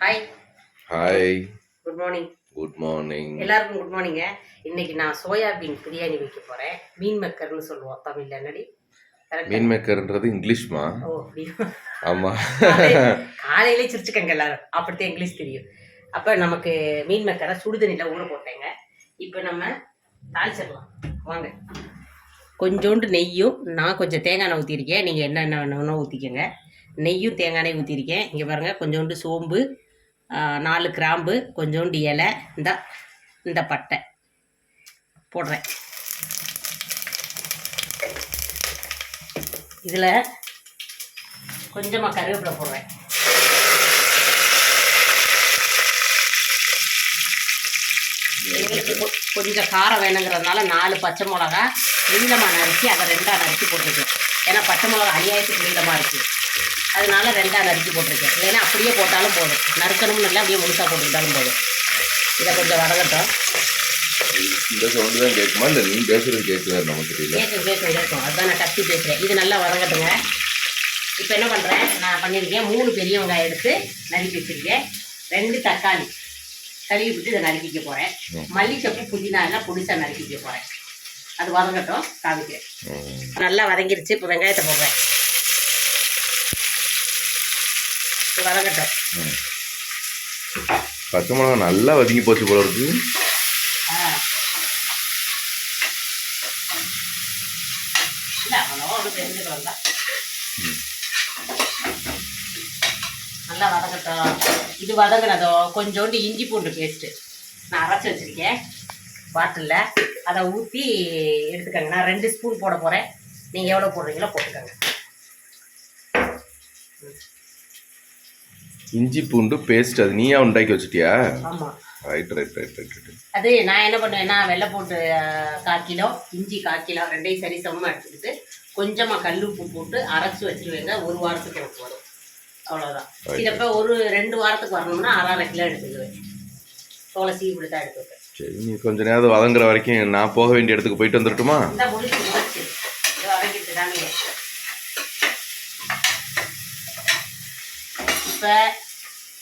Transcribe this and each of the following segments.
Hi hi good morning good morning எல்லாருக்கும் good மார்னிங்க இன்னைக்கு நான் சோயாபீன் பிரியாணி வைக்க போறேன். மீன் மக்கர்னு சொல்லுவோம். தமிழ்ல என்னடி? மீன் மேக்கர்ன்றது இங்கிலீஷ்மா? ஓ ஆமா. காலை- காலையிலே சிரிச்சுக்கங்க எல்லாரும். அப்படித்தான் இங்கிலீஷ் தெரியும். அப்ப நமக்கு மீன் மக்கரை சுடுதண்ணில ஊற போட்டேங்க. இப்போ நம்ம தாளிச்சிடலாம். வாங்க. கொஞ்சோண்டு நெய்யும் நான் கொஞ்சம் தேங்காய் எண்ணெய் ஊற்றிருக்கேன் நீங்கள் என்ன என்ன வேணும்னா ஊற்றிக்கோங்க நெய்யும் தேங்காய் எண்ணெய் ஊற்றிருக்கேன் இங்கே பாருங்கள் கொஞ்சோண்டு சோம்பு நாலு கிராம்பு கொஞ்சோண்டு இலை இந்த இந்த பட்டை. போடுறேன். இதில் கொஞ்சமாக கருவேப்பிலை போடுறேன். எங்களுக்கு கொஞ்சம் காரம் வேணுங்கிறதுனால நாலு பச்சை மிளகா நீளமாக நறுக்கி அதை ரெண்டாக நறுக்கி போட்டிருக்கேன் ஏன்னா பச்சை மிளகா அநியாயத்துக்கு நீளமாக இருக்குது அதனால ரெண்டாக நறுக்கி போட்டிருக்கேன். இல்லைன்னா அப்படியே போட்டாலும் போதும். நறுக்கணும்னு இல்லை அப்படியே முழுசாக போட்டுக்கிட்டாலும் போதும். இதை கொஞ்சம் வதங்கட்டும். இந்த சவுண்டு தான் கேட்குமா? இல்லை நீ பேசுறது கேட்குதா நமக்கு தெரியல. கேட்கும் கேட்கும் கேட்கும். அதுதான் நான் கத்தி பேசுகிறேன் இது நல்லா வதங்கட்டுங்க. இப்போ என்ன பண்ணுறேன் நான் பண்ணியிருக்கேன். மூணு பெரிய வெங்காயம் எடுத்து நறுக்கி வச்சிருக்கேன். ரெண்டு தக்காளி. கழுவி விட்டு இதை நறுக்கிக்க போகிறேன். மல்லிச்சப்பு புதினா எல்லாம் புதுசாக நறுக்கிக்க போகிறேன் அது வதங்கட்டும் காமிக்கிறேன். நல்லா வதங்கிருச்சு. இப்போ வெங்காயத்தை போடுறேன் இது வதங்கட்டும். பச்சை மிளகா நல்லா வதங்கி போச்சு போல இருக்கு. நல்லா வதங்கட்டும் இது வதங்கினதும் கொஞ்சோண்டு இஞ்சி பூண்டு பேஸ்ட்டு நான் அரைச்சி வச்சுருக்கேன். பாட்டிலில். அதை ஊற்றி எடுத்துக்கோங்க. நான் ரெண்டு ஸ்பூன் போட போகிறேன் நீங்கள் எவ்வளோ போடுறீங்களோ போட்டுக்கோங்க. இஞ்சி பூண்டு பேஸ்ட் அது நீயா உண்டாக்கி வச்சிட்டியா? ஆமாம் right right right right right அது நான் என்ன பண்ணுவேன்னா வெள்ளை போட்டு கால் கிலோ இஞ்சி கால் கிலோ ரெண்டையும் சரி சமமாக எடுத்துக்கிட்டு கொஞ்சமாக கல் உப்பு போட்டு அரைச்சி வச்சுருவேங்க. ஒரு வாரத்துக்கு எனக்கு போதும் அவ்வளோதான். இதப்போ ஒரு ரெண்டு வாரத்துக்கு வரணும்னா அரை அரை கிலோ எடுத்துக்குவேன் தோலை சீ இப்படி தான் எடுத்து வைப்பேன் சரி நீ கொஞ்ச நேரம் வதங்குற வரைக்கும் நான் போக வேண்டிய இடத்துக்கு போயிட்டு வந்துடட்டுமா இந்த முடிச்சு முடிச்சு. இது வதங்கிட்டு தானே இப்போ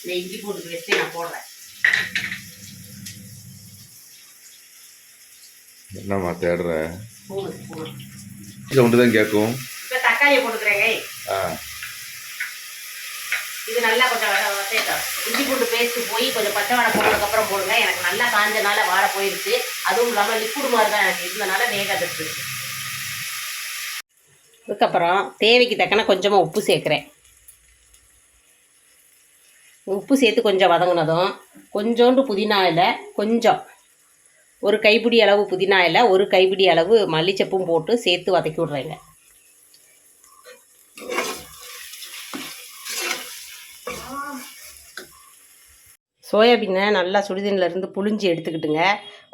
இந்த இஞ்சி போட்டு பேஸ்ட்டே நான் போடுறேன். என்னம்மா தேடுற? ஸ்பூனு சவுண்டு தான் கேட்கும். இப்போ தக்காளியை போட்டுக்கிறேங்க ஆ. இது நல்லா கொஞ்சம் வதக்கட்டும் இஞ்சி பூண்டு பேஸ்ட் போய் கொஞ்சம் பச்சை வாடை போனதுக்கப்புறம் போடுங்க. எனக்கு நல்லா காஞ்சனால வாடை போயிடுச்சு அதுவும் இல்லாமல் லிக்விட் மாதிரி தான் எனக்கு இருந்தனால வேகாதது அதுக்கப்புறம் தேவைக்கு தக்கன கொஞ்சமாக உப்பு சேர்க்குறேன். உப்பு சேர்த்து கொஞ்சம் வதங்கினதும் கொஞ்சோண்டு புதினா இலை கொஞ்சம் ஒரு கைப்பிடி அளவு புதினா இலை ஒரு கைப்பிடி அளவு மல்லிச்சப்பும் போட்டு சேர்த்து வதக்கி விட்றேங்க. சோயாபீனை நல்லா சுடுதண்ணிலருந்து புழிஞ்சு எடுத்துக்கிட்டுங்க.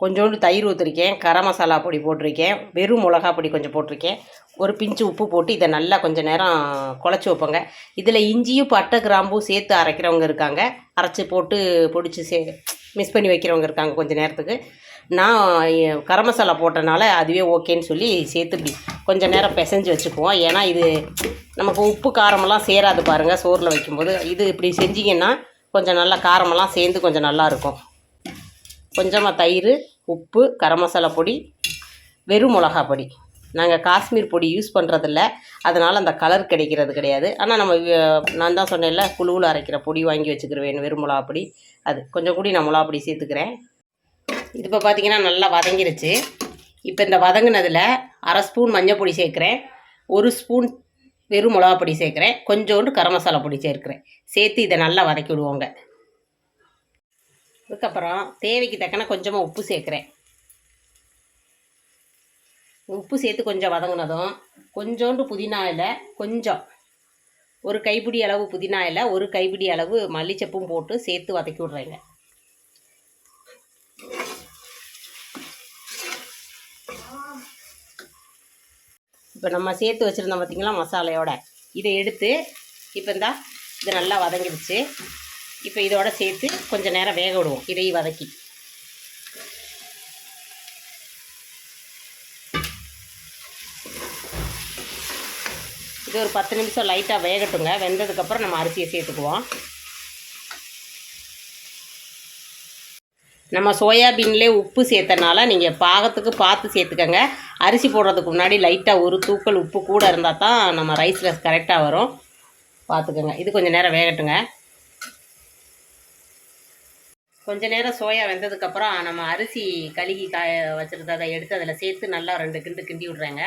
கொஞ்சோண்டு தயிர் ஊற்றிருக்கேன் கரம் மசாலா பொடி போட்டிருக்கேன் வெறும் மிளகா பொடி கொஞ்சம் போட்டிருக்கேன் ஒரு பிஞ்சு உப்பு போட்டு இதை நல்லா கொஞ்சம் நேரம் குழச்சி வைப்போங்க. இதில் இஞ்சியும் பட்டை கிராம்பும் சேர்த்து அரைக்கிறவங்க இருக்காங்க. அரைச்சி போட்டு பொடிச்சு சே மிஸ் பண்ணி வைக்கிறவங்க இருக்காங்க கொஞ்சம் நேரத்துக்கு. நான் கரம் மசாலா போட்டனால அதுவே ஓகேன்னு சொல்லி சேர்த்து இப்படி கொஞ்சம் நேரம் பிசைஞ்சு வச்சுக்குவோம். ஏன்னா இது நமக்கு உப்பு காரமெல்லாம் சேராது பாருங்கள் சோறில் வைக்கும்போது. இது இப்படி செஞ்சீங்கன்னா கொஞ்சம் நல்லா காரமெல்லாம் சேர்ந்து கொஞ்சம் நல்லாயிருக்கும் கொஞ்சமாக தயிர் உப்பு கரம் மசாலா பொடி வெறும் மிளகா பொடி. நாங்கள் காஷ்மீர் பொடி யூஸ் பண்ணுறதில்ல அதனால் அந்த கலர் கிடைக்கிறது கிடையாது. ஆனால் நம்ம நான் தான் சொன்னேன்ல குழுவில் அரைக்கிற பொடி வாங்கி வச்சுக்கிருவேன் வெறும் மிளகா பொடி. அது கொஞ்சம் கூடி நான் மிளகா பொடி சேர்த்துக்கிறேன். இது இப்போ பார்த்தீங்கன்னா நல்லா வதங்கிருச்சு. இப்போ இந்த வதங்கினதில் அரை ஸ்பூன் மஞ்சள் பொடி சேர்க்குறேன். ஒரு ஸ்பூன் வெறும் மிளகா பொடி சேர்க்குறேன். கொஞ்சோண்டு கரம் மசாலா பொடி சேர்க்குறேன். சேர்த்து இதை நல்லா வதக்கி விடுவோங்க அதுக்கப்புறம் தேவைக்கு தக்கன கொஞ்சமாக உப்பு சேர்க்குறேன். உப்பு சேர்த்து கொஞ்சம் வதங்கினதும் கொஞ்சோண்டு புதினா இலை கொஞ்சம் ஒரு கைப்பிடி அளவு புதினா இலை ஒரு கைப்பிடி அளவு மல்லிச்சப்பும் போட்டு சேர்த்து வதக்கி விட்றேங்க. இப்போ நம்ம சேர்த்து வச்சுருந்தோம் பார்த்திங்களா மசாலையோட இதை எடுத்து இப்போ இந்தா இது நல்லா வதங்கிடுச்சு. இப்போ இதோட சேர்த்து கொஞ்சம் நேரம் வேக விடுவோம். இதை வதக்கி. இது ஒரு பத்து நிமிஷம் லைட்டாக வேகட்டுங்க. வெந்ததுக்கப்புறம் நம்ம அரிசியை சேர்த்துக்குவோம். நம்ம சோயாபீன்லேயே உப்பு சேர்த்தனால நீங்கள் பாகத்துக்கு பார்த்து சேர்த்துக்கங்க. அரிசி போடுறதுக்கு முன்னாடி லைட்டாக ஒரு தூக்கல் உப்பு கூட இருந்தால் தான் நம்ம ரைஸில் கரெக்டாக வரும். பார்த்துக்கோங்க. இது கொஞ்சம் நேரம் வேகட்டுங்க. கொஞ்ச நேரம் சோயா வெந்ததுக்கப்புறம் நம்ம அரிசி கழுகி காய வச்சுருந்ததை எடுத்து அதில் சேர்த்து நல்லா ரெண்டு கிண்டு கிண்டி விட்றேங்க.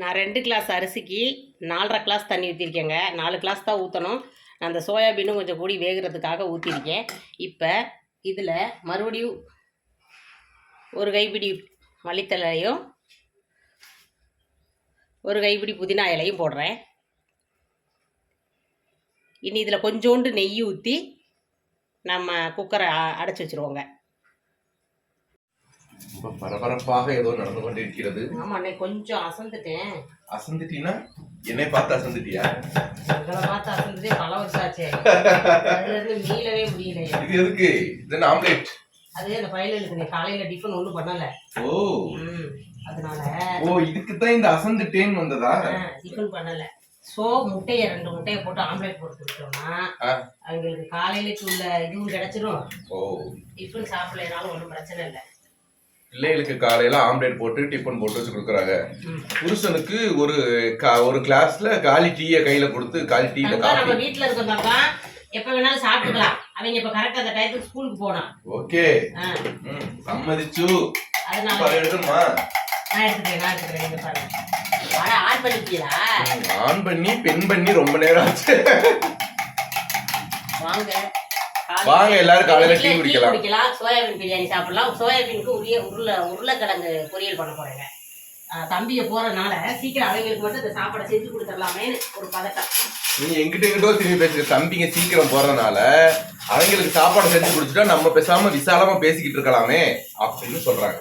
நான் ரெண்டு கிளாஸ் அரிசிக்கு நாலரை கிளாஸ் தண்ணி ஊற்றிருக்கேங்க நாலு கிளாஸ் தான் ஊற்றணும் நான் அந்த சோயாபீனும் கொஞ்சம் கூடி வேகிறதுக்காக ஊற்றிருக்கேன் இப்போ இதில் மறுபடியும் ஒரு கைப்பிடி மல்லித்தலையும் ஒரு கைப்பிடி புதினா இலையும் போடுறேன். இனி இதில் கொஞ்சோண்டு நெய் ஊற்றி நம்ம குக்கரை அடைச்சி வச்சுருவோங்க. ரொம்ப பரபரப்பாக ஏதோ நடந்து கொண்டிருக்கிறது. ஆமாம் அன்னைக்கு கொஞ்சம் அசந்துட்டேன். அசந்துட்டீனா? என்னை பார்த்து அசந்துட்டியா? உங்களை பார்த்து அசந்ததே பல வருஷம் ஆச்சே மீளவே முடியலையே. இது எதுக்கு? இது ஆம்லேட்? அதே அந்த பயலுக்கு நீ காலையில் டிஃபன் ஒன்றும் பண்ணலை. ஓ. அதனால ஓ இதுக்கு தான் இந்த அசந்துட்டேன்னு வந்ததா? டிஃபன் பண்ணலை. ஸோ முட்டையை ரெண்டு முட்டையை போட்டு ஆம்லேட் போட்டு கொடுத்தோம்னா. அவங்களுக்கு காலையிலக்கு உள்ள இதுவும் கிடைச்சிரும். ஓ. டிஃபன் சாப்பிடலைனாலும் ஒன்றும் பிரச்சனை இல்லை. பிள்ளைகளுக்கு காலையில ஆம்லேட் போட்டு டிஃபன் போட்டு வச்சு கொடுக்குறாங்க. புருஷனுக்கு ஒரு ஒரு கிளாஸ்ல காலி டீயை கையில கொடுத்து காலி தங்கா, நம்ம வீட்டில் இருக்கோம்னாக்கா எப்போ வேணாலும் சாப்பிட்டுக்கலாம். அவங்க இப்போ கரெக்டாக அந்த டயத்துக்கு ஸ்கூலுக்கு போகணும் ஓகே. சம்மதிச்சு. அதனால எடுக்கணுமா நான் எடுத்துக்கிறேன் நான் எடுத்துக்கிறேன் பாருங்க. ஆன் ம், ஆன் பண்ணி பெண் பண்ணி ரொம்ப நேரம் ஆச்சு. வாங்க. வாங்க, எல்லாரும் காலையில டீ குடிக்கலாம். குடிக்கலாம். சோயாபீன் பிரியாணி சாப்பிடலாம். சோயாபீனுக்கு உரிய உருளை உருளைக்கிழங்கு பொரியல் பண்ண போறேங்க. தம்பியை போறதுனால சீக்கிரம் அவங்களுக்கு மட்டும் இந்த சாப்பாடை செஞ்சு கொடுத்துடலாமேன்னு ஒரு பதட்டம். நீ எங்கிட்ட எங்கிட்டோ திரும்பி பேசுற தம்பிங்க சீக்கிரம் போறதுனால அவங்களுக்கு சாப்பாடு செஞ்சு குடிச்சுட்டா நம்ம பேசாம விசாலமா பேசிக்கிட்டு இருக்கலாமே அப்படின்னு சொல்றாங்க.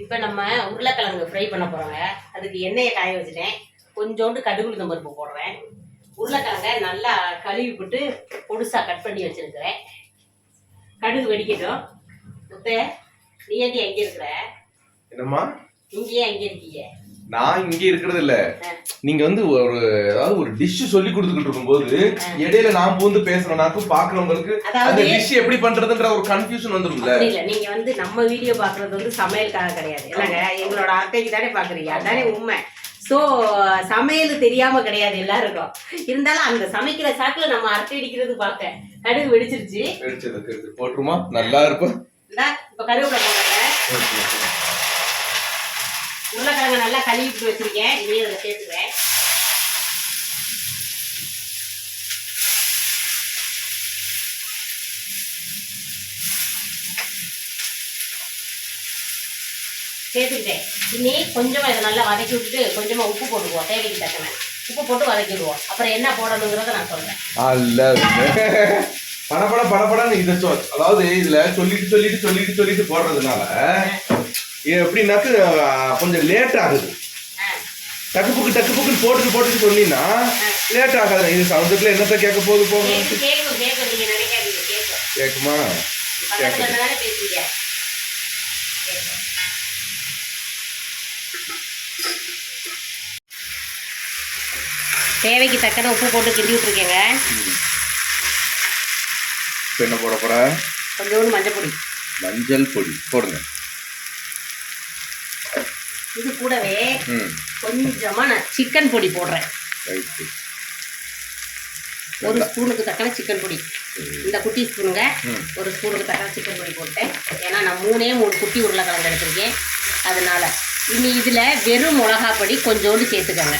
இப்போ நம்ம உருளைக்கிழங்கு ஃப்ரை பண்ண போறோங்க. அதுக்கு எண்ணெயை காய வச்சுட்டேன். கொஞ்சோண்டு கடுகு உளுந்தம் பருப்பு போடுறேன். உருளைக்கிழங்க நல்லா கழுவி போட்டு பொடுசா கட் பண்ணி வச்சிருக்கிறேன். கடுகு வெடிக்கட்டும். முத்தை நீ ஏண்டி எங்கே இருக்கிற? என்னம்மா? இங்கேயே அங்கே இருக்கீங்க நான் இங்க இருக்கிறது இல்ல. நீங்க வந்து ஒரு ஏதாவது ஒரு டிஷ் சொல்லி கொடுத்துக்கிட்டு இருக்கும்போது இடையில நான் பூந்து பேசணும்னாக்கும் பாக்குறவங்களுக்கு அந்த அதாவது டிஷ் எப்படி பண்றதுன்ற ஒரு கன்ஃபியூஷன் வந்துரும்ல. இல்லை. நீங்க வந்து நம்ம வீடியோ பார்க்கறது வந்து சமையலுக்காக கிடையாது. இல்லைங்க எங்களோட அட்டைக்கு தானே பார்க்குறீங்க? அதுதானே உண்மை. ஸோ சமையல் தெரியாம கிடையாது எல்லாருக்கும். இருந்தாலும் அந்த சமைக்கிற சாக்கில் நம்ம அரட்டை அடிக்கிறது பார்க்க கடுகு வெடிச்சிருச்சு. போட்டுருமா? நல்லா இருக்கும். இப்போ கருவேப்பிலை போடுறேன் உருளைக்கிழங்கு நல்லா கழுவிட்டு வச்சிருக்கேன். இதையும் அதில் சேர்த்துக்கிறேன். சேர்த்துக்கிட்டேன். இனி கொஞ்சமா இதை நல்லா வதக்கி விட்டுட்டு கொஞ்சமா உப்பு போட்டுக்குவோம். தேவைக்கு தக்கன உப்பு போட்டு வதக்கி விடுவோம். அப்புறம் என்ன போடணுங்கிறத நான் சொல்றேன். அல்ல படபட படபடன்னு இதை சொல் அதாவது இதுல சொல்லிட்டு சொல்லிட்டு சொல்லிட்டு சொல்லிட்டு போடுறதுனால எப்படின்னாக்கு கொஞ்சம் லேட் ஆகுது. டக்கு புக்கு டக்கு புக்குன்னு போட்டுட்டு போட்டுட்டு சொன்னீங்கன்னா லேட் ஆகாது. இது சவுண்டத்துல என்னத்த கேட்க போகுது போகும் கேட்கும் தேவைக்கு தக்கன உப்பு போட்டு கிண்டி விட்டுருக்கேங்க. என்ன போட போற? கொஞ்சோண்டு மஞ்சள் பொடி. மஞ்சள் பொடி. போடுங்க. இது கூடவே ம். கொஞ்சமா நான் சிக்கன் பொடி போடுறேன். ஒரு ஸ்பூனுக்கு தக்கன சிக்கன் பொடி. இந்த குட்டி ஸ்பூனுங்க. ஒரு ஸ்பூனுக்கு தக்கன சிக்கன் பொடி போட்டேன். ஏன்னா நான் மூணே மூணு குட்டி உருளைக்கிழங்கு எடுத்திருக்கேன். அதனால இனி இதில் வெறும் மிளகா பொடி கொஞ்சோண்டு சேர்த்துக்கோங்க.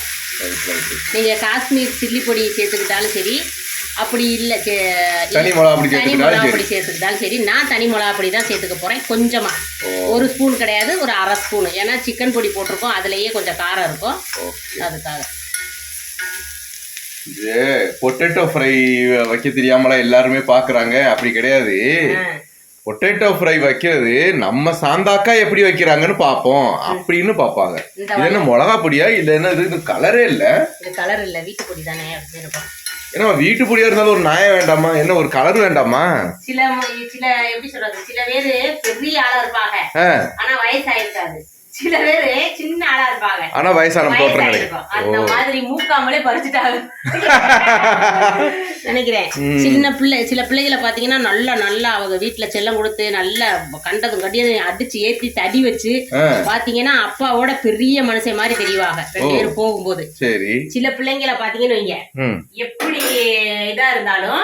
நீங்கள் காஷ்மீர் சில்லி பொடி சேர்த்துக்கிட்டாலும் சரி அப்படி இல்லை தனி மிளகா பொடி சேர்த்துக்கிட்டாலும் சரி. நான் தனி மிளகா பொடி தான் சேர்த்துக்க போகிறேன் கொஞ்சமாக ஒரு ஸ்பூன் கிடையாது ஒரு அரை ஸ்பூன். ஏன்னா சிக்கன் பொடி போட்டிருக்கோம். அதுலேயே கொஞ்சம் காரம் இருக்கும். அதுக்காக. இது பொட்டேட்டோ ஃப்ரை வைக்க தெரியாமல எல்லாருமே பாக்குறாங்க. அப்படி கிடையாது. பொட்டேட்டோ ஃப்ரை வைக்கிறது நம்ம சாந்தாக்கா எப்படி வைக்கிறாங்கன்னு பார்ப்போம் அப்படின்னு பார்ப்பாங்க இது என்ன மிளகா பொடியா? இல்ல என்ன இது கலரே இல்ல. கலர் இல்லை. வீட்டு பொடி தானே அப்படின்னு இருக்கும். ஏன்னா வீட்டு பொடியா இருந்தாலும் ஒரு நியாயம் வேண்டாமா? என்ன ஒரு கலர் வேண்டாமா? சில சில எப்படி சொல்றது? சில பேர் பெரிய ஆளா இருப்பாங்க. ஆனா வயசாயிருக்காது. சில பேரு சின்ன ஆளா இருப்பாங்க. ஆனா வயசான தோற்றம். கிடைக்கும் அந்த மாதிரி மூக்காமலே பறிச்சுட்டாங்க. நினைக்கிறேன். சின்ன பிள்ளை சில பிள்ளைகளை பாத்தீங்கன்னா நல்லா நல்லா அவங்க வீட்டுல செல்லம் கொடுத்து நல்லா கண்டதும் கட்டியதும் அடிச்சு ஏத்தி தடி வச்சு பாத்தீங்கன்னா அப்பாவோட பெரிய மனுஷன் மாதிரி தெரிவாங்க. ரெண்டு பேரும் போகும்போது. சரி. சில பிள்ளைங்களை பாத்தீங்கன்னு வைங்க. எப்படி இதா இருந்தாலும்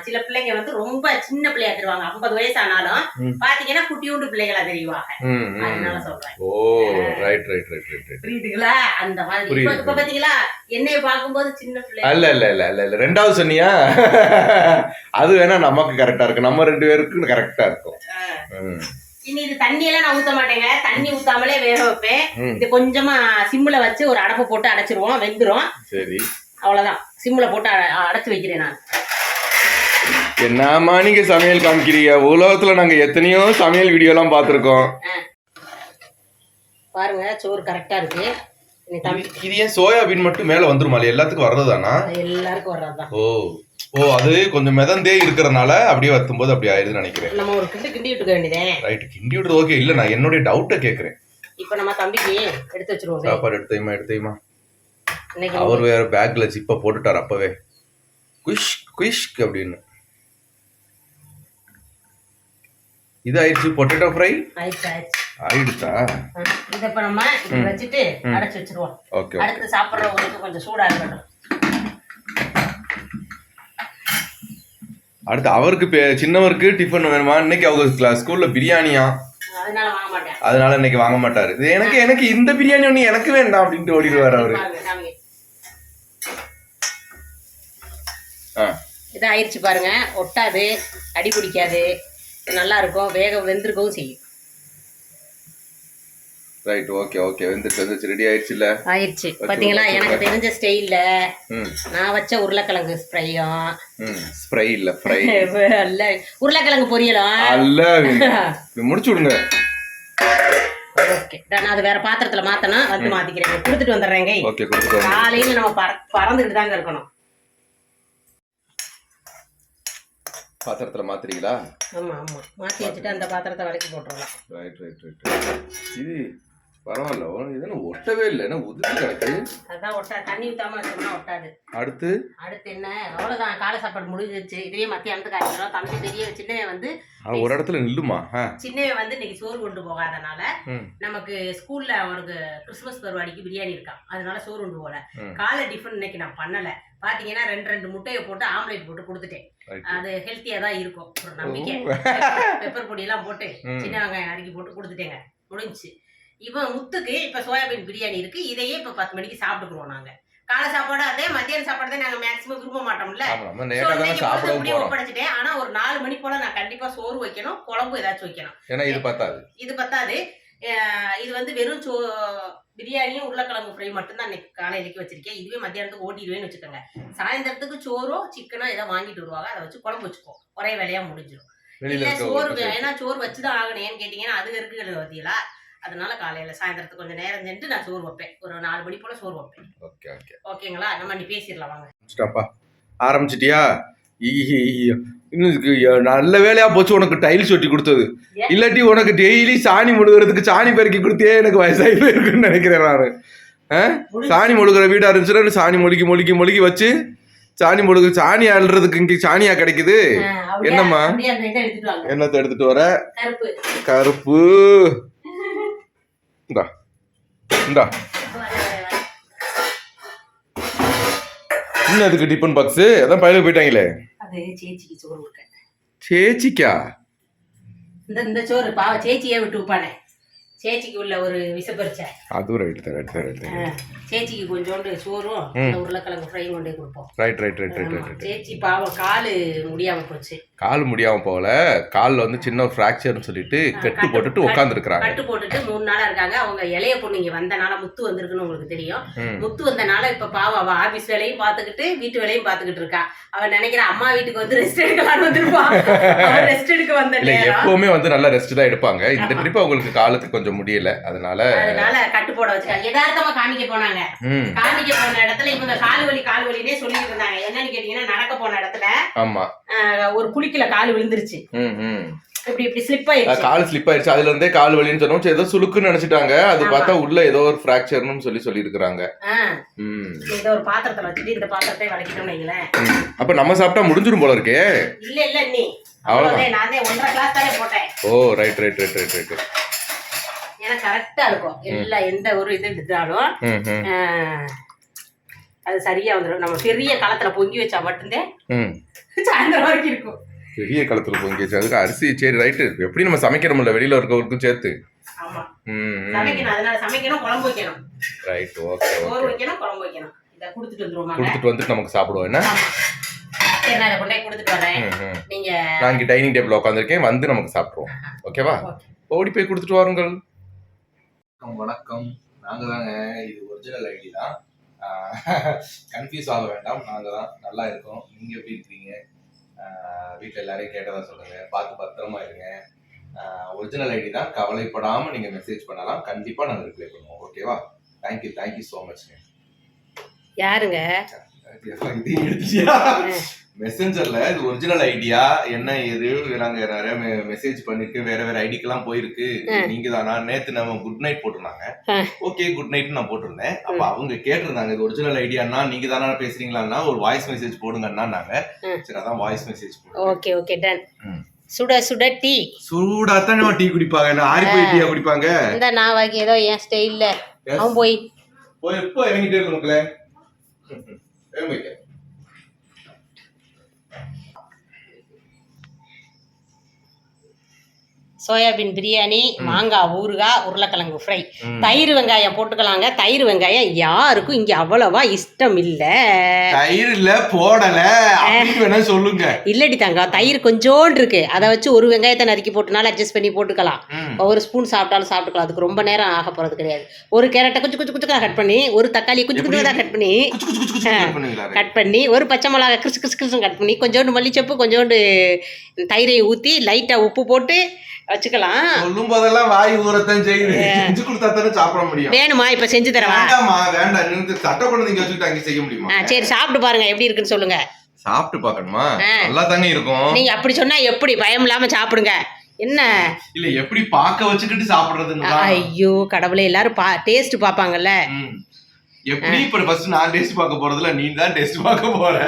சில பிள்ளைங்க வந்து ரொம்ப சின்ன பிள்ளையா தெரிவாங்க. ஐம்பது வயசு ஆனாலும். பாத்தீங்கன்னா குட்டியூண்டு பிள்ளைகளா தெரிவாங்க. அதனால சொல்றேன். Oh right right right right புரியுதுங்களா? அந்த மாதிரி. இப்ப- பாத்தீங்களா? என்னைய பார்க்கும்போது சின்ன பிள்ளை. இல்ல இல்ல இல்ல இல்ல ரெண்டாவது சொன்னியா? அது வேணா நமக்கு கரெக்டா இருக்கு நம்ம ரெண்டு பேருக்கு கரெக்டா இருக்கும். இனி இது தண்ணி எல்லாம் நான் ஊத்த மாட்டேங்க. தண்ணி ஊத்தாமலே வேக வைப்பேன். இது கொஞ்சமா சிம்ல வச்சு ஒரு அடப்பு போட்டு அடைச்சிருவோம். வெந்துரும். சரி. அவ்வளவுதான். சிம்ல போட்டு அடைச்சு வைக்கிறேன் நான். என்னம்மா நீங்க சமையல் காமிக்கிறீங்க? உலகத்துல நாங்க எத்தனையோ சமையல் வீடியோ எல்லாம் பார்த்திருக்கோம் பாருங்க சோறு கரெக்டா இருக்கு. இது ஏன் சோயாபீன் மட்டும் மேல வந்துருமா? எல்லாத்துக்கும் வர்றதுதானா? எல்லாருக்கும் வர்றதுதான். ஓ. ஓ அது கொஞ்சம் மிதந்தே இருக்கிறனால அப்படியே வத்தும் போது அப்படி ஆயிருதுன்னு நினைக்கிறேன். நம்ம ஒரு கிண்டு கிண்டி விட்டுக்க வேண்டியதே. ரைட் கிண்டி விடுறது ஓகே இல்ல நான் என்னுடைய டவுட்டை கேக்குறேன். இப்ப நம்ம தம்பிக்கு எடுத்து வச்சிருவோம் சாப்பாடு எடுத்தையுமா எடுத்தையுமா அவர் வேற பேக்ல ஜிப்ப போட்டுட்டார் அப்பவே. குஷ் குஷ்க் அப்படின்னு. இது ஆயிடுச்சு பொட்டேட்டோ ஃப்ரை ஆயிடுச்சு? இதை இப்ப நம்ம வச்சுட்டு அடைச்சு வச்சிருவோம். ஓகே அடுத்து சாப்பிடுறவங்களுக்கு கொஞ்சம் சூடா இருக்கட்டும் அடுத்து அவருக்கு சின்னவருக்கு டிஃபன் வேணுமா? இன்னைக்கு அவங்க ஸ்கூல்ல பிரியாணியா? அதனால இன்னைக்கு வாங்க மாட்டாரு. இது எனக்கு எனக்கு இந்த பிரியாணி ஒண்ணு எனக்கு வேண்டாம் அப்படின்ட்டு ஓடிடுவாரு அவரு. ஆயிடுச்சு பாருங்க. ஒட்டாது அடி பிடிக்காது. நல்லா இருக்கும் வேக வெந்திருக்கவும் செய்யும். ரைட் ஓகே ஓகே வெந்துச்சு வெந்துச்சு ரெடி ஆயிடுச்சுல்ல? ஆயிடுச்சு. பாத்தீங்களா எனக்கு தெரிஞ்ச ஸ்டைல்ல நான் வச்ச உருளைக்கிழங்கு ஸ்ப்ரையும் ஸ்ப்ரை இல்ல ஃப்ரை அல்ல உருளைக்கிழங்கு பொரியலும் அல்ல முடிச்சு விடுங்க. ஓகே நான் அது வேற பாத்திரத்துல மாத்தணும் வந்து மாத்திக்கிறேன் கொடுத்துட்டு வந்துடுறேங்க. ஓகே காலையில நம்ம பற பறந்துக்கிட்டு தாங்க இருக்கணும். பாத்திரத்துல மாத்துறீங்களா? ஆமா ஆமா. மாத்தி வச்சுட்டு அந்த பாத்திரத்தை வடக்கி போட்டுடலாம் ரைட் ரைட் ரைட் இது பரவாயில்ல உனக்கு இது என்ன ஒட்டவே இல்லை. என்ன உதிர்த்து கிடக்கு. அதான் ஒட்டா தண்ணி ஊத்தாம வச்சோம்னா ஒட்டாது. அடுத்து? அடுத்து என்ன? அவ்வளவுதான். காலை சாப்பாடு முடிஞ்சிருச்சு. இதுவே மத்தியானத்துக்கு ஆயிடும் தம்பி பெரிய சின்னவன் வந்து ஒரு இடத்துல நில்லுமா? சின்னவன் வந்து இன்னைக்கு சோறு கொண்டு போகாதனால நமக்கு ஸ்கூல்ல அவனுக்கு கிறிஸ்மஸ் பருவாடிக்கு பிரியாணி இருக்கான் அதனால சோறு கொண்டு போகல. காலை டிஃபன் இன்னைக்கு நான் பண்ணல. பாத்தீங்கன்னா ரெண்டு ரெண்டு முட்டையை போட்டு ஆம்லேட் போட்டு கொடுத்துட்டேன். அது ஹெல்த்தியா தான் இருக்கும். ஒரு நம்பிக்கை. பெப்பர் பொடி எல்லாம் போட்டு. சின்ன வெங்காயம் நறுக்கி போட்டு கொடுத்துட்டேங்க. முடிஞ்சுச்சு. இவன் முத்துக்கு இப்ப சோயாபீன் பிரியாணி இருக்கு. இதையே இப்ப பத்து மணிக்கு சாப்பிட்டுக்குறோம் நாங்க. காலை சாப்பாடு அதே மத்தியான சாப்பாடு தான் நாங்க மேக்ஸிமம் விரும்ப மாட்டோம்ல. ஒப்படைச்சிட்டேன். ஆனா ஒரு நாலு மணி போல நான் கண்டிப்பா சோறு வைக்கணும். குழம்பு ஏதாச்சும் வைக்கணும். ஏன்னா இது பத்தாது. இது பத்தாது. இது வந்து வெறும் சோ பிரியாணியும் உருளைக்கிழங்கு ஃப்ரை மட்டும்தான் இன்னைக்கு காலையிலக்கு வச்சிருக்கேன். இதுவே மத்தியானத்துக்கு ஓட்டிடுவேன்னு வச்சுக்கோங்க. சாயந்தரத்துக்கு சோறோ சிக்கனோ ஏதோ வாங்கிட்டு வருவாங்க. அதை வச்சு குழம்பு வச்சுக்கோ ஒரே வேலையா முடிஞ்சிடும் இருக்க சோறு ஏன்னா சோறு வச்சுதான் ஆகணும். ஏன்னு கேட்டீங்கன்னா அது இருக்குறது பார்த்தீங்களா அதனால காலையில சாயந்தரத்துக்கு கொஞ்சம் நேரம் சென்று நான் சோறு வைப்பேன். ஒரு நாலு மணி போல சோறு வைப்பேன். Okay okay. ஓகேங்களா? நம்ம நீ பேசிடலாம் வாங்க. ஸ்டாப்பா ஆரம்பிச்சிட்டியா? நல்ல வேலையா போச்சு உனக்கு டைல்ஸ் ஒட்டி கொடுத்தது? இல்லாட்டி உனக்கு டெய்லி சாணி முழுகிறதுக்கு சாணி பெருக்கி கொடுத்தே எனக்கு வயசாகி போயிருக்குன்னு நினைக்கிறேன் நான். சாணி முழுகிற வீடா இருந்துச்சுன்னா சாணி மொழிக்கி மொழிக்கி மொழிக்கி வச்சு சாணி முழுகு சாணி அள்ளுறதுக்கு இங்க சாணியா கிடைக்குது? என்னம்மா? என்னத்தை எடுத்துட்டு வர? கருப்பு. இந்தா. இந்தா. இன்னும் அதுக்கு டிஃபன் பாக்ஸ்? அதான் பயில போயிட்டாங்களே. அது சேச்சிக்கு சோறு கொடுக்க சேச்சிக்கா? இந்த இந்த சோறு பாவ சேச்சியே விட்டு வைப்பானே சேச்சிக்கு உள்ள ஒரு விசப்பரிச்சை. தான் ரைட் தான் ரைட் தான் சேச்சிக்கு கொஞ்சோண்டு சோறும் உருளைக்கிழங்கு ஃப்ரை கொண்டே கொடுப்போம். Right right right. ரைட் சேச்சி பாவம் காலு முடியாம போச்சு. கால் முடியாம போகல. கால்ல வந்து சின்ன ஃப்ராக்சர்னு சொல்லிட்டு கட்டு போட்டுட்டு உட்காந்துருக்குறாங்க கட்டு போட்டுட்டு மூணு நாளா இருக்காங்க. அவங்க இளைய பொண்ணு இங்க வந்தனால முத்து வந்திருக்குன்னு உங்களுக்கு தெரியும். முத்து வந்தனால இப்ப பாவம் அவ ஆபீஸ் வேலையும் பாத்துக்கிட்டு வீட்டு வேலையும் பாத்துக்கிட்டு இருக்கா. அவ நினைக்கிற அம்மா வீட்டுக்கு வந்து ரெஸ்ட் எடுக்கலாம்னு வந்திருப்பா. ரெஸ்ட் எடுக்க வந்த இல்ல நேரம். எப்பவுமே வந்து நல்ல ரெஸ்ட் தான் எடுப்பாங்க. இந்த. ட்ரிப் அவங்களுக்கு காலுக்கு கொஞ்சம் முடியல. அதனால அதனால கட்டு போட வச்சுக்காங்க யதார்த்தமா காமிக்க போனாங்க. காமிக்க போன இடத்துல இவங்க கால் வலி கால் வலினே சொல்லிட்டு இருந்தாங்க. என்னன்னு கேட்டீங்கன்னா நடக்க போன இடத்துல ஆமா. ஒரு குளிக்கல கால் விழுந்துருச்சு. இப்படி இப்படி ஸ்லிப் ஆயிடுச்சு. கால் ஸ்லிப் ஆயிடுச்சு. அதுல இருந்தே கால் வலின்னு சொன்னோம். ஏதோ சுளுக்குன்னு நினைச்சிட்டாங்க. அது பார்த்தா உள்ள ஏதோ ஒரு ஃபிராக்சர்னு சொல்லி சொல்லியிருக்கிறாங்க. ஆ, ம். இதை ஒரு பாத்திரத்துல வச்சுட்டு இந்த பாத்திரத்தை வளைக்கணும்னு வைங்களேன். அப்ப நம்ம சாப்பிட்டா முடிஞ்சிரும் போல இருக்கே. இல்ல இல்ல நீ. அவ்வளவுதான். நான் ஒன்றரை கிளாஸ் தானே போட்டேன். ஓ right right right right right ஏன்னா கரெக்டா இருக்கும். எல்லா எந்த ஒரு இது எடுத்தாலும் ம் ம். ஆ, அது சரியா வந்துடும் நம்ம பெரிய களத்துல பொங்கி வச்சா மட்டும்தான் சாயந்தரம் வரைக்கும் இருக்கும். பெரிய களத்துல பொங்கிச்சு அதுக்கு அரிசி சரி ரைட்டு எப்படி நம்ம சமைக்கிறோம்ல வெளியில இருக்கவருக்கும் சேர்த்து. ஆமா. ம் சமைக்கணும். அதனால சமைக்கணும் குழம்பு வைக்கணும். ரைட் ஓகே ஓகே வைக்கணும் குழம்பு வைக்கணும். இதை கொடுத்துட்டு வந்துட்டு நமக்கு சாப்பிடுவோம் என்ன? நான் இங்கே டைனிங் டேபிள் உட்காந்துருக்கேன் வந்து நமக்கு சாப்பிடுவோம் ஓகேவா. ஓடி போய் கொடுத்துட்டு வாருங்கள். வணக்கம் நாங்கள் தாங்க இது ஒரிஜினல் ஐடி தான். கன்ஃபியூஸ் ஆக வேண்டாம். நாங்கள் தான் நல்லா இருக்கோம். நீங்கள் எப்படி இருக்கிறீங்க? வீட்டில் எல்லாரையும் கேட்டதா சொல்லுங்க. பார்த்து பத்திரமா இருங்க. ஒரிஜினல் ஐடி தான். கவலைப்படாமல் நீங்கள் மெசேஜ் பண்ணலாம். கண்டிப்பாக நாங்கள் ரிப்ளை பண்ணுவோம். ஓகேவா தேங்க்யூ தேங்க்யூ ஸோ மச்ங்க யாருங்க? மெசஞ்சர்ல இது ஒரிஜினல் ஐடியா என்ன ஏது? நாங்க நிறைய மெசேஜ் பண்ணிருக்கு வேற வேற ஐடிக்கெல்லாம் போயிருக்கு. நீங்க தானா நேத்து நம்ம குட் நைட் போட்டிருந்தாங்க. ஓகே குட் நைட் நான் போட்டிருந்தேன். அப்ப அவங்க கேட்டிருந்தாங்க இது ஒரிஜினல் ஐடியானா நீங்க தானா பேசுறீங்களான்னா ஒரு வாய்ஸ் மெசேஜ் போடுங்கன்னா நாங்க. சரி அதான் voice message okay okay done. சுட சுட டீ. சூடா தானே டீ குடிப்பாங்க. என்ன ஆறி போய் டீயா குடிப்பாங்க? இந்த நான் வாங்கி ஏதோ என் ஸ்டைல்ல. அவன் போய். போய் எப்போ இறங்கிட்டே இருக்கு சோயாபீன் பிரியாணி மாங்காய் ஊறுகாய் உருளைக்கிழங்கு ஃப்ரை. தயிர் வெங்காயம் போட்டுக்கலாங்க. தயிர் வெங்காயம் யாருக்கும் இங்க அவ்வளவா இஷ்டம் இல்ல தயிர் இல்ல போடல. சொல்லுங்க. இல்லடி தங்கம் தயிர் கொஞ்சோண்டு இருக்கு. அதை வச்சு ஒரு வெங்காயத்தை நறுக்கி போட்டுனாலும் அட்ஜஸ்ட் பண்ணி போட்டுக்கலாம். ஒரு ஸ்பூன் சாப்பிட்டாலும் சாப்பிட்டுக்கலாம். அதுக்கு ரொம்ப நேரம் ஆக போறது கிடையாது. ஒரு கேரட்டை குச்சி குச்சி குச்சிக்கா கட் பண்ணி ஒரு தக்காளி குச்சி குச்சி கட் பண்ணி கட் பண்ணி ஒரு பச்சை மிளகா கிறிஸ் கிறிஸ் கிறிஸ் கட் பண்ணி கொஞ்சோண்டு மல்லிச்சப்பு கொஞ்சோண்டு தயிரை ஊற்றி லைட்டாக உப்பு போட்டு வச்சுக்கலாம். சொல்லும் போதெல்லாம் வாய் ஊறத்தான் செய்யுது. செஞ்சு கொடுத்தா தானே சாப்பிட முடியும். வேணுமா? இப்போ செஞ்சு தரவா? வேண்டாமா. வேண்டாம் சட்டை குழந்தைங்க வச்சுக்கிட்டு அங்கே செய்ய முடியுமா? சரி சாப்பிட்டு பாருங்க. எப்படி இருக்குன்னு சொல்லுங்க. சாப்பிட்டு பார்க்கணுமா? ஆ. நல்லா தாங்க இருக்கும். நீங்க அப்படி சொன்னா எப்படி? பயம் இல்லாம சாப்பிடுங்க. என்ன? இல்ல எப்படி பார்க்க வச்சுக்கிட்டு சாப்பிடுறதுன்னு தான். ஐயோ கடவுளே எல்லாரும் பா டேஸ்ட் பார்ப்பாங்கல்ல. ம். எப்படி இப்ப ஃபர்ஸ்ட் நான் டேஸ்ட் பார்க்க போறதுல நீ தான் டேஸ்ட் பார்க்க போற?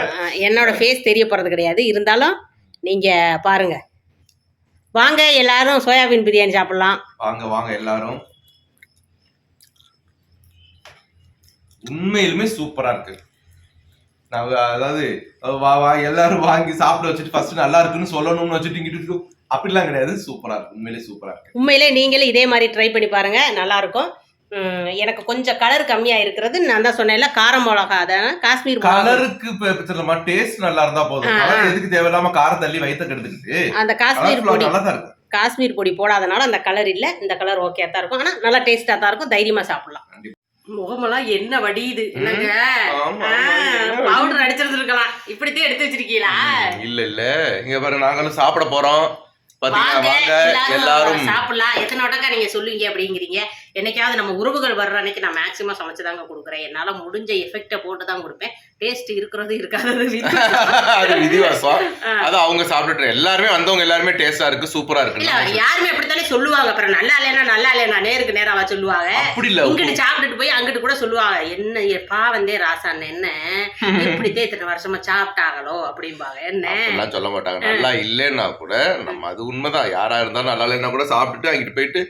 என்னோட ஃபேஸ் தெரிய போறது கிடையாது. இருந்தாலும் நீங்க பாருங்க. வாங்க எல்லாரும் சோயாபீன் பிரியாணி சாப்பிடலாம். வாங்க வாங்க எல்லாரும். உண்மையிலுமே சூப்பரா இருக்கு. நான் அதாவது வா வா எல்லாரும் வாங்கி சாப்பிட வச்சுட்டு ஃபர்ஸ்ட் நல்லா இருக்குன்னு சொல்லணும்னு வச்சுட்டு இங்கிட்டு. அப்படிலாம் கிடையாது. சூப்பரா இருக்கு. உண்மையிலே சூப்பரா இருக்கு. உண்மையிலே நீங்களும் இதே மாதிரி ட்ரை பண்ணி பாருங்க. நல்லா இருக்கும். எனக்கு கொஞ்சம் கலர் கம்மியா இருக்கிறது. நான் தான் சொன்னேன்ல காரம் மிளகா அதான்? காஷ்மீர். கலருக்கு டேஸ்ட் நல்லா இருந்தா போதும். கலர். எதுக்கு தேவையில்லாம காரம் தள்ளி வயித்த கெடுத்துக்கிட்டு அந்த காஷ்மீர் பொடி. நல்லா தான் இருக்கு. காஷ்மீர் பொடி போடாதனால அந்த கலர் இல்ல. இந்த கலர் ஓகே தான் இருக்கும். ஆனா நல்லா டேஸ்டா தான் இருக்கும். தைரியமா சாப்பிடலாம். முகமெல்லாம் என்ன வடியுது என்னங்க? பவுடர் அடிச்சிருந்துருக்கலாம். இப்படித்தான் எடுத்து வச்சிருக்கீங்களா? இல்ல இல்ல. இங்க பாரு நாங்களும் சாப்பிட போறோம். பாத்தீங்களா வாங்க எல்லாரும் சாப்பிடலாம். எத்தனை வட்டக்கா நீங்க சொல்லுவீங்க அப்படிங்கிறீங்க. என்னைக்காவது நம்ம உறவுகள் வர்ற அன்னைக்கு நான் மேக்ஸிமம் சமைச்சு தாங்க கொடுக்குறேன். என்னால முடிஞ்ச எஃபெக்டை போட்டு தான் கொடுப்பேன். டேஸ்ட் இருக்கிறது இருக்காதது. அது விதிவாசம். அது அவங்க சாப்பிட்டுட்டு எல்லாருமே வந்தவங்க எல்லாருமே டேஸ்டா இருக்கு சூப்பரா இல்ல இருக்கு யாருமே அப்படித்தானே சொல்லுவாங்க. அப்புறம் நல்லா இல்லைன்னா நல்லா இல்லைன்னா நேருக்கு நேராவா சொல்லுவாங்க. அப்படி இல்ல இங்கிட்டு சாப்பிட்டுட்டு போய் அங்கிட்டு கூட சொல்லுவாங்க. என்ன எப்பா வந்தே ராசான் என்ன? இப்படித்தே இத்தனை வருஷமா சாப்பிட்டாங்களோ? அப்படிம்பாங்க. என்ன? சொல்ல மாட்டாங்க. நல்லா இல்லைன்னா கூட நம்ம அது உண்மைதான். யாரா இருந்தாலும் நல்லா இல்லைன்னா கூட சாப்பிட்டுட்டு அங்கிட்டு போயிட்டு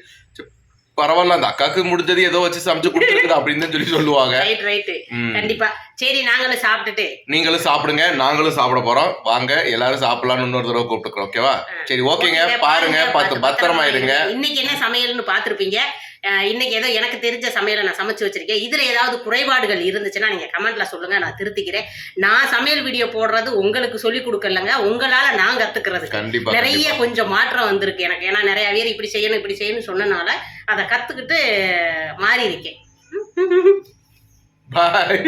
பரவாயில்ல அந்த அக்காக்கு முடிஞ்சது ஏதோ வச்சு சமைச்சு கொடுத்துருக்குது அப்படின்னு சொல்லி சொல்லுவாங்க. ரைட் ரைட்டு ம். கண்டிப்பா. சரி நாங்களும் சாப்பிட்டுட்டு. நீங்களும் சாப்பிடுங்க நாங்களும் சாப்பிட போறோம். வாங்க எல்லாரும் சாப்பிடலாம்னு இன்னொரு தடவை கூப்பிட்டுக்கிறோம் ஓகேவா? சரி ஓகேங்க. பாருங்க பார்த்து பத்திரமா இருங்க. இன்னைக்கு என்ன சமையல்னு பார்த்துருப்பீங்க? அஹ் இன்னைக்கு ஏதோ எனக்கு தெரிஞ்ச சமையலை நான் சமைச்சு வச்சிருக்கேன். இதுல ஏதாவது குறைபாடுகள் இருந்துச்சுன்னா நீங்க கமெண்ட்ல சொல்லுங்க நான் திருத்திக்கிறேன். நான் சமையல் வீடியோ போடுறது உங்களுக்கு சொல்லி கொடுக்கலங்க உங்களால நான் கத்துக்கிறது நிறைய. கொஞ்சம் மாற்றம் வந்திருக்கு எனக்கு. ஏன்னா நிறைய பேர் இப்படி செய்யணும் இப்படி செய்யணும்னு சொன்னனால அதை கத்துக்கிட்டு மாறி இருக்கேன். பாய்